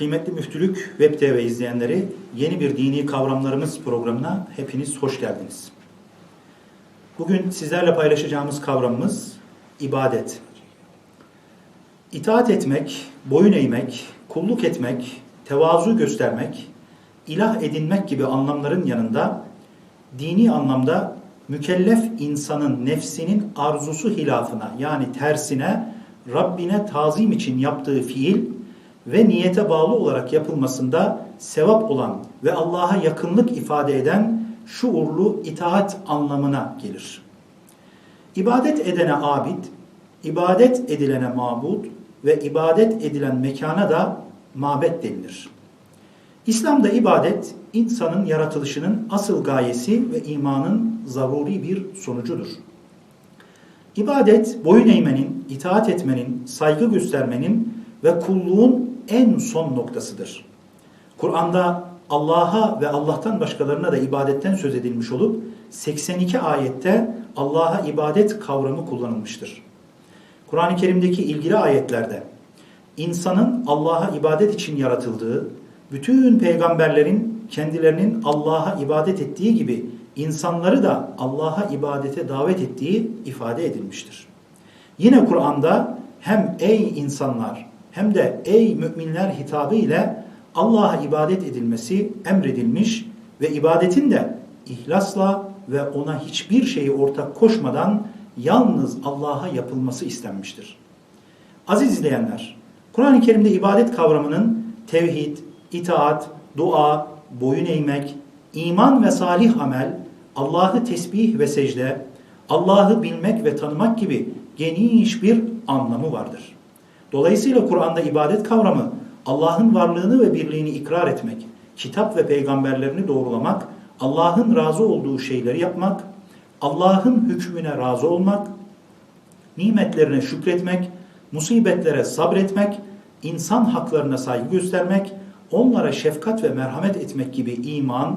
Kıymetli Müftülük Web TV izleyenleri, yeni bir dini kavramlarımız programına hepiniz hoş geldiniz. Bugün sizlerle paylaşacağımız kavramımız ibadet. İtaat etmek, boyun eğmek, kulluk etmek, tevazu göstermek, ilah edinmek gibi anlamların yanında dini anlamda mükellef insanın nefsinin arzusu hilafına yani tersine Rabbine tazim için yaptığı fiil ve niyete bağlı olarak yapılmasında sevap olan ve Allah'a yakınlık ifade eden şuurlu itaat anlamına gelir. İbadet edene abid, ibadet edilene mabud ve ibadet edilen mekana da mabet denilir. İslam'da ibadet insanın yaratılışının asıl gayesi ve imanın zaruri bir sonucudur. İbadet boyun eğmenin, itaat etmenin, saygı göstermenin ve kulluğun en son noktasıdır. Kur'an'da Allah'a ve Allah'tan başkalarına da ibadetten söz edilmiş olup 82 ayette Allah'a ibadet kavramı kullanılmıştır. Kur'an-ı Kerim'deki ilgili ayetlerde insanın Allah'a ibadet için yaratıldığı, bütün peygamberlerin kendilerinin Allah'a ibadet ettiği gibi insanları da Allah'a ibadete davet ettiği ifade edilmiştir. Yine Kur'an'da hem ey insanlar hem de ey müminler hitabı ile Allah'a ibadet edilmesi emredilmiş ve ibadetin de ihlasla ve ona hiçbir şeyi ortak koşmadan yalnız Allah'a yapılması istenmiştir. Aziz izleyenler, Kur'an-ı Kerim'de ibadet kavramının tevhid, itaat, dua, boyun eğmek, iman ve salih amel, Allah'ı tesbih ve secde, Allah'ı bilmek ve tanımak gibi geniş bir anlamı vardır. Dolayısıyla Kur'an'da ibadet kavramı Allah'ın varlığını ve birliğini ikrar etmek, kitap ve peygamberlerini doğrulamak, Allah'ın razı olduğu şeyleri yapmak, Allah'ın hükmüne razı olmak, nimetlerine şükretmek, musibetlere sabretmek, insan haklarına saygı göstermek, onlara şefkat ve merhamet etmek gibi iman,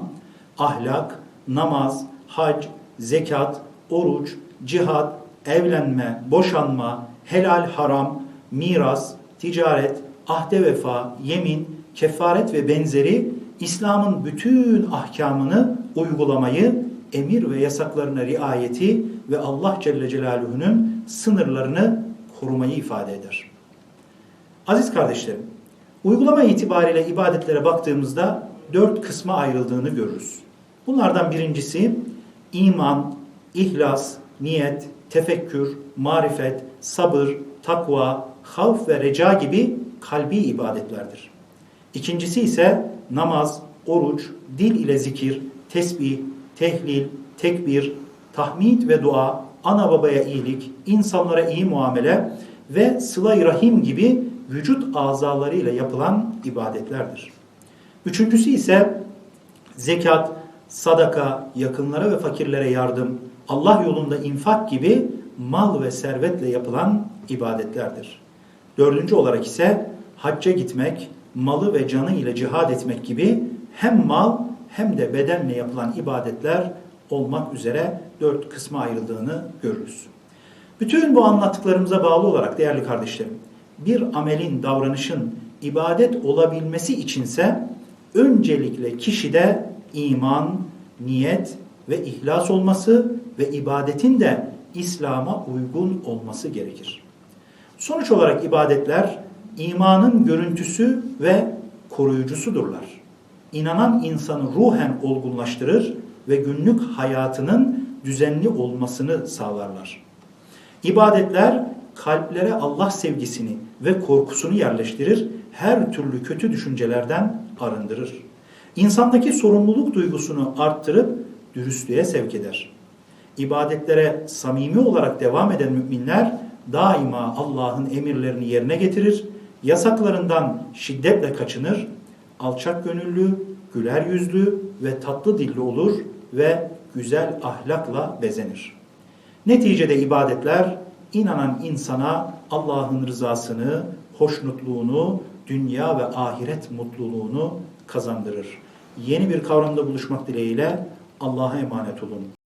ahlak, namaz, hac, zekat, oruç, cihat, evlenme, boşanma, helal haram, miras, ticaret, ahde vefa, yemin, kefaret ve benzeri İslam'ın bütün ahkamını uygulamayı, emir ve yasaklarına riayeti ve Allah Celle Celaluhu'nun sınırlarını korumayı ifade eder. Aziz kardeşlerim, uygulama itibariyle ibadetlere baktığımızda dört kısma ayrıldığını görürüz. Bunlardan birincisi iman, ihlas, niyet, tefekkür, marifet, sabır, takva, havf ve reca gibi kalbi ibadetlerdir. İkincisi ise namaz, oruç, dil ile zikir, tesbih, tehlil, tekbir, tahmid ve dua, ana babaya iyilik, insanlara iyi muamele ve sıla rahim gibi vücut azalarıyla yapılan ibadetlerdir. Üçüncüsü ise zekat, sadaka, yakınlara ve fakirlere yardım, Allah yolunda infak gibi mal ve servetle yapılan ibadetlerdir. Dördüncü olarak ise hacca gitmek, malı ve canı ile cihad etmek gibi hem mal hem de bedenle yapılan ibadetler olmak üzere dört kısma ayrıldığını görürüz. Bütün bu anlattıklarımıza bağlı olarak değerli kardeşlerim, bir amelin, davranışın ibadet olabilmesi içinse öncelikle kişide iman, niyet ve ihlas olması ve ibadetin de İslam'a uygun olması gerekir. Sonuç olarak ibadetler imanın görüntüsü ve koruyucusudurlar. İnanan insanı ruhen olgunlaştırır ve günlük hayatının düzenli olmasını sağlarlar. İbadetler kalplere Allah sevgisini ve korkusunu yerleştirir, her türlü kötü düşüncelerden arındırır. İnsandaki sorumluluk duygusunu arttırıp dürüstlüğe sevk eder. İbadetlere samimi olarak devam eden müminler daima Allah'ın emirlerini yerine getirir, yasaklarından şiddetle kaçınır, alçak gönüllü, güler yüzlü ve tatlı dilli olur ve güzel ahlakla bezenir. Neticede ibadetler inanan insana Allah'ın rızasını, hoşnutluğunu, dünya ve ahiret mutluluğunu kazandırır. Yeni bir kavramda buluşmak dileğiyle Allah'a emanet olun.